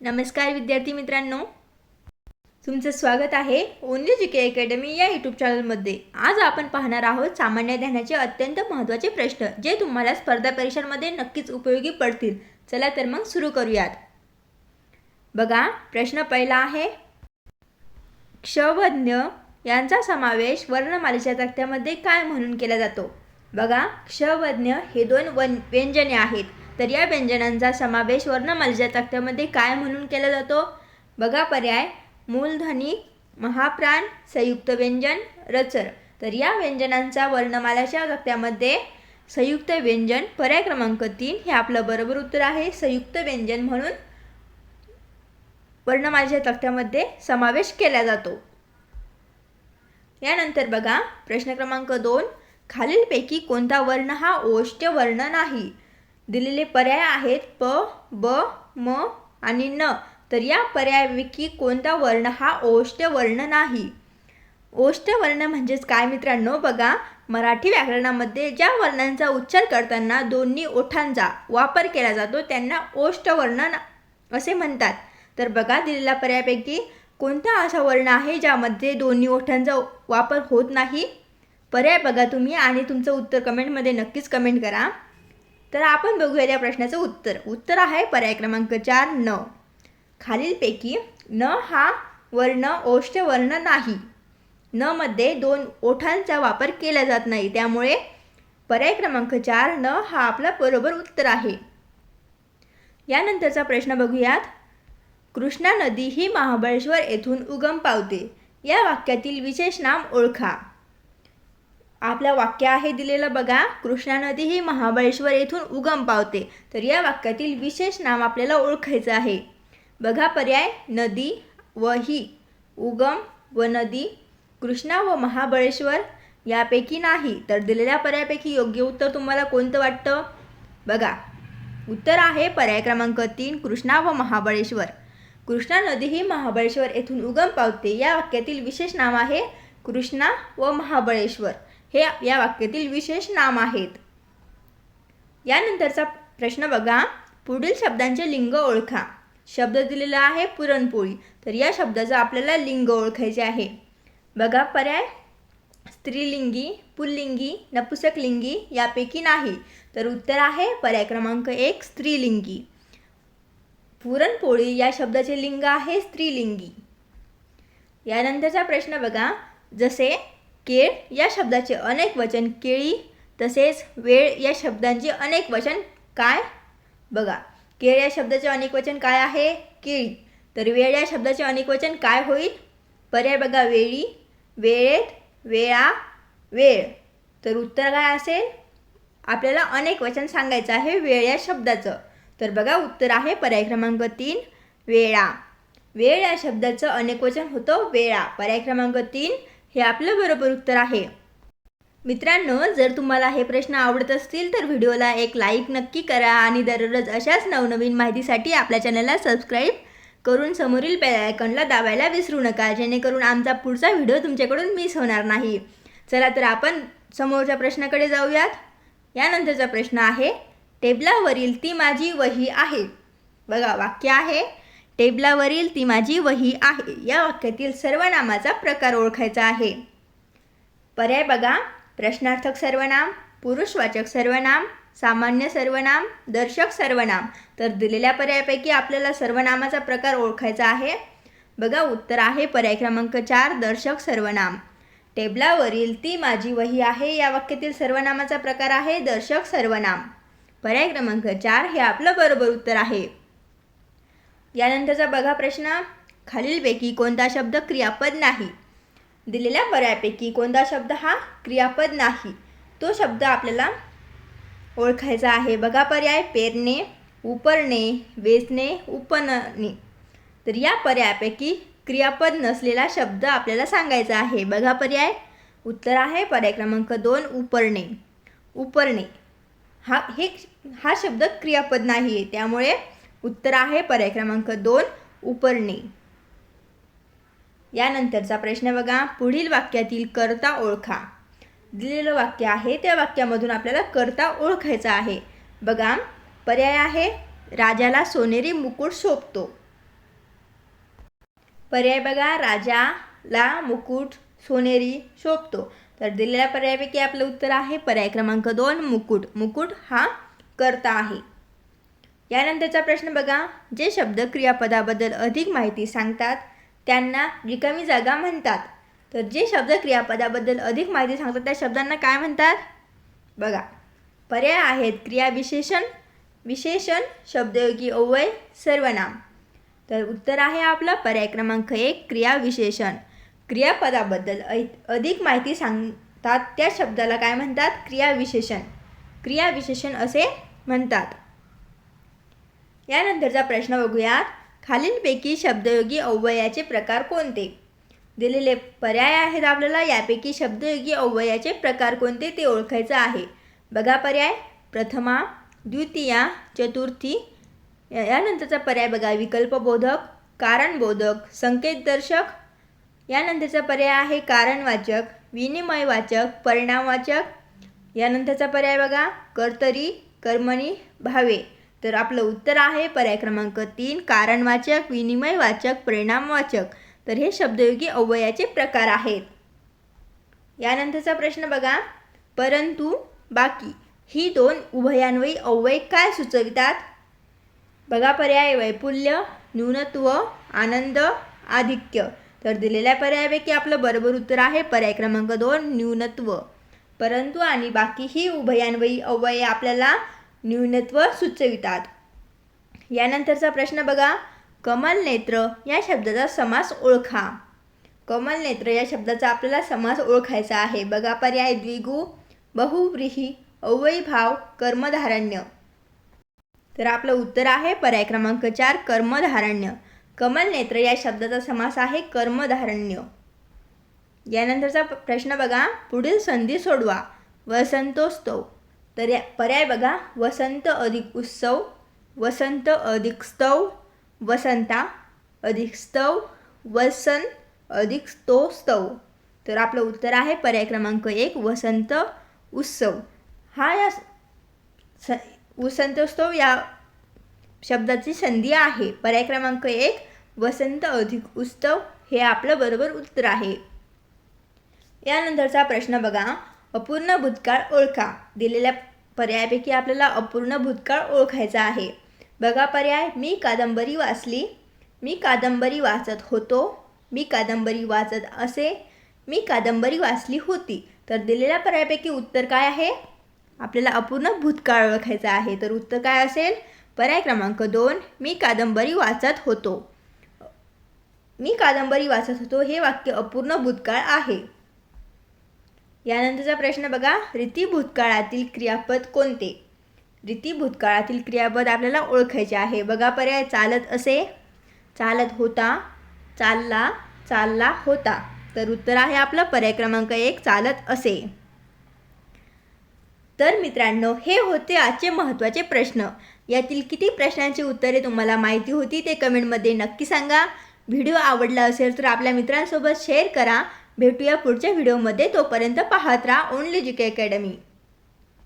नमस्कार विद्यार्थी मित्रांनो. तुमचं स्वागत आहे ओन्ली जी के अकॅडमी या यूट्यूब चॅनलमध्ये. आज आपण पाहणार आहोत सामान्य ज्ञानाचे अत्यंत महत्त्वाचे प्रश्न जे तुम्हाला स्पर्धा परीक्षांमध्ये नक्कीच उपयोगी पडतील. चला तर मग सुरू करूयात. बघा प्रश्न पहिला आहे. क्षवज्ञ यांचा समावेश वर्णमालेच्या तक्त्यामध्ये काय म्हणून केला जातो? बघा क्षवज्ञ हे दोन वन व्यंजने आहेत. तर या व्यंजनांचा समावेश वर्णमालेच्या तक्त्यामध्ये काय म्हणून केला जातो? बघा पर्याय. मूलध्वनी महाप्राण संयुक्त व्यंजन रचर. तर या व्यंजनांचा वर्णमालाच्या तक्त्यामध्ये संयुक्त व्यंजन पर्याय क्रमांक तीन हे आपलं बरोबर उत्तर आहे. संयुक्त व्यंजन म्हणून वर्णमालेच्या तक्त्यामध्ये समावेश केला जातो. यानंतर बघा प्रश्न क्रमांक दोन. खालीलपैकी कोणता वर्ण हा ओष्ट वर्ण नाही? दिलेले पर्याय आहेत प ब म आणि न. तर या पर्यायापैकी कोणता वर्ण हा ओष्ट वर्ण नाही? ओष्ट वर्ण म्हणजेच काय मित्रांनो? बघा मराठी व्याकरणामध्ये ज्या वर्णांचा उच्चार करताना दोन्ही ओठांचा वापर केला जातो त्यांना ओष्ट वर्ण असे म्हणतात. तर बघा दिलेल्या पर्यायापैकी कोणता असा वर्ण आहे ज्यामध्ये दोन्ही ओठांचा वापर होत नाही? पर्याय बघा तुम्ही आणि तुमचं उत्तर कमेंटमध्ये नक्कीच कमेंट करा. तर आपण बघूया या प्रश्नाचं उत्तर. उत्तर आहे पर्याय क्रमांक चार न. खालीलपैकी न हा वर्ण ओष्ठ वर्ण नाही. न मध्ये दोन ओठांचा वापर केला जात नाही. त्यामुळे पर्याय क्रमांक चार न हा आपला बरोबर उत्तर आहे. यानंतरचा प्रश्न बघूयात. कृष्णा नदी ही महाबळेश्वर येथून उगम पावते. या वाक्यातील विशेष नाम ओळखा. आपलं वाक्य आहे दिलेलं बघा कृष्णा नदी ही महाबळेश्वर येथून उगम पावते. तर या वाक्यातील विशेष नाम आपल्याला ओळखायचं आहे. बघा पर्याय नदी व ही उगम व नदी कृष्णा व महाबळेश्वर यापैकी नाही. तर दिलेल्या पर्यायापैकी योग्य उत्तर तुम्हाला कोणतं वाटतं? बघा उत्तर आहे पर्याय क्रमांक तीन कृष्णा व महाबळेश्वर. कृष्णा नदी ही महाबळेश्वर येथून उगम पावते. या वाक्यातील विशेष नाम आहे कृष्णा व महाबळेश्वर. हे या वाक्यातील विशेष नाम आहेत. यानंतरचा प्रश्न बघा. पुढील शब्दांचे लिंग ओळखा. शब्द दिलेला आहे पुरणपोळी. तर या शब्दाचं आपल्याला लिंग ओळखायचे आहे. बघा पर्याय. स्त्रीलिंगी पुल्लिंगी नपुसकलिंगी यापैकी नाही. तर उत्तर आहे पर्याय क्रमांक एक स्त्रीलिंगी. पुरणपोळी या शब्दाचे लिंग आहे स्त्रीलिंगी. यानंतरचा प्रश्न बघा. जसे केळ या शब्दाचे अनेक वचन केळी तसेच वेळ या शब्दांचे अनेक वचन काय? बघा केळ या शब्दाचे अनेक वचन काय आहे? केळी. तर वेळ या शब्दाचे अनेक वचन काय होईल? पर्याय बघा वेळी वेळेत वेळा वेळ. तर उत्तर काय असेल? आपल्याला अनेक वचन सांगायचं आहे वेळ या शब्दाचं. तर बघा उत्तर आहे पर्याय क्रमांक तीन वेळा. वेळ या शब्दाचं अनेक वचन होतं वेळा. पर्याय क्रमांक तीन हे आपलं बरोबर उत्तर आहे. मित्रांनो जर तुम्हाला हे प्रश्न आवडत असतील तर व्हिडिओला एक लाईक नक्की करा आणि दररोज अशाच नवनवीन माहितीसाठी आपल्या चॅनलला सबस्क्राईब करून समोरील बेल आयकॉनला दाबायला विसरू नका जेणेकरून आमचा पुढचा व्हिडिओ तुमच्याकडून मिस होणार नाही. चला तर आपण समोरच्या प्रश्नाकडे जाऊयात. यानंतरचा प्रश्न आहे टेबलावरील ती माझी वही आहे. बघा वाक्य आहे टेबलावरील ती माझी वही आहे. या वाक्यातील सर्वनामाचा प्रकार ओळखायचा आहे. पर्याय बघा. प्रश्नार्थक सर्वनाम पुरुषवाचक सर्वनाम सामान्य सर्वनाम दर्शक सर्वनाम. तर दिलेल्या पर्यायापैकी आपल्याला सर्वनामाचा प्रकार ओळखायचा आहे. बघा उत्तर आहे पर्याय क्रमांक चार दर्शक सर्वनाम. टेबलावरील ती माझी वही आहे. या वाक्यातील सर्वनामाचा प्रकार आहे दर्शक सर्वनाम. पर्याय क्रमांक चार हे आपलं बरोबर उत्तर आहे. यानंतरचा बघा प्रश्न. खालीलपैकी कोणता शब्द क्रियापद नाही? दिलेल्या पर्यायापैकी कोणता शब्द हा क्रियापद नाही? तो शब्द आपल्याला ओळखायचा आहे. बघा पर्याय. पेरणे उपरणे वेचणे उपनणे. तर या पर्यायापैकी क्रियापद नसलेला शब्द आपल्याला सांगायचा आहे. बघा पर्याय. उत्तर आहे. पर्याय क्रमांक दोन उपरणे. उपरणे. हा हे हा शब्द क्रियापद नाही आहे त्यामुळे उत्तर आहे पर्याय क्रमांक दोन उपरणे. यानंतरचा प्रश्न बघा. पुढील वाक्यातील कर्ता ओळखा. दिलेलं वाक्य आहे त्या वाक्यामधून आपल्याला कर्ता ओळखायचा आहे. बघा पर्याय आहे राजाला सोनेरी मुकुट शोभतो पर्याय बघा राजाला मुकुट सोनेरी शोभतो तर दिलेल्या पर्यायापैकी आपलं उत्तर आहे पर्याय क्रमांक दोन मुकुट. मुकुट हा कर्ता आहे. यानंतरचा प्रश्न बघा. जे शब्द क्रियापदाबद्दल अधिक माहिती सांगतात त्यांना रिकामी जागा म्हणतात. तर जे शब्द क्रियापदाबद्दल अधिक माहिती सांगतात त्या शब्दांना काय म्हणतात? बघा. पर्याय आहेत क्रियाविशेषण विशेषण शब्दयोगी अव्यय सर्वनाम. तर उत्तर आहे आपलं पर्याय क्रमांक एक क्रियाविशेषण क्रियापदाबद्दल ऐ- अधिक माहिती सांगतात त्या शब्दाला काय म्हणतात? क्रियाविशेषण क्रियाविशेषण असे म्हणतात. यानंतरचा प्रश्न बघूयात. खालीलपैकी शब्दयोगी अव्ययाचे प्रकार कोणते? दिलेले पर्याय आहेत आपल्याला. यापैकी शब्दयोगी अव्ययाचे प्रकार कोणते ते ओळखायचं आहे. बघा पर्याय. प्रथमा द्वितीया चतुर्थी. या- यानंतरचा पर्याय बघा. विकल्पबोधक कारणबोधक संकेतदर्शक. यानंतरचा पर्याय आहे कारणवाचक विनिमयवाचक परिणामवाचक. यानंतरचा पर्याय बघा. कर्तरी कर्मणी भावे. तर आपलं उत्तर आहे पर्याय क्रमांक तीन कारणवाचक विनिमयवाचक परिणामवाचक. तर हे शब्दयोगी अव्ययाचे प्रकार आहेत. यानंतरचा प्रश्न बघा. परंतु बाकी ही दोन उभयान्वयी अव्यय काय सुचवितात? बघा पर्याय वैपुल्य न्यूनत्व आनंद आधिक्य. तर दिलेल्या पर्यायापैकी आपलं बरोबर उत्तर आहे पर्याय क्रमांक दोन न्यूनत्व. परंतु आणि बाकी ही उभयान्वयी अव्यये आपल्याला न्यूनत्व सुचवितात. यानंतरचा प्रश्न बघा. कमल नेत्र या शब्दाचा समास ओळखा. कमल नेत्र या शब्दाचा आपल्याला समास ओळखायचा आहे. बघा पर्याय द्विगु बहुव्रीही अव्ययीभाव कर्मधारण्य. तर आपलं उत्तर आहे पर्याय क्रमांक चार कर्मधारण्य. कमल नेत्र या शब्दाचा समास आहे कर्मधारण्य. यानंतरचा प्रश्न बघा. पुढील संधी सोडवा. वसंतोस्तव तर या पर्याय बघा. वसंत अधिक उत्सव वसंत अधिक स्तव वसंता अधिक स्तव वसन अधिक स्तो स्तव. तर आपलं उत्तर आहे पर्याय क्रमांक एक वसंत उत्सव. हा या स वसंतोत्सव या शब्दाची संधी आहे. पर्याय क्रमांक एक वसंत अधिक उत्सव हे आपलं बरोबर उत्तर आहे. यानंतरचा प्रश्न बघा. अपूर्ण भूतकाळ ओळखा. दिलेल्या पर्यायापैकी आपल्याला अपूर्ण भूतकाळ ओळखायचा आहे. बघा पर्याय. मी कादंबरी वाचली. मी कादंबरी वाचत होतो. मी कादंबरी वाचत असे. मी कादंबरी वाचली होती. तर दिलेल्या पर्यायापैकी उत्तर काय आहे? आपल्याला अपूर्ण भूतकाळ ओळखायचा आहे. तर उत्तर काय असेल? पर्याय क्रमांक दोन. मी कादंबरी वाचत होतो. मी कादंबरी वाचत होतो हे वाक्य अपूर्ण भूतकाळ आहे. यानंतरचा प्रश्न बघा. रीती भूतकाळातील क्रियापद कोणते? रीती भूतकाळातील क्रियापद आपल्याला ओळखायचे आहे. बघा पर्याय चालत असे. चालत होता चालला चालला होता. तर उत्तर आहे आपलं पर्याय क्रमांक एक चालत असे. तर मित्रांनो हे होते आजचे महत्त्वाचे प्रश्न. यातील किती प्रश्नांची उत्तरे तुम्हाला माहिती होती ते कमेंटमध्ये नक्की सांगा. व्हिडिओ आवडला असेल तर आपल्या मित्रांसोबत शेअर करा. भेटूया पुढच्या व्हिडिओमध्ये. तोपर्यंत पाहत राहा ओनली जी के अकॅडमी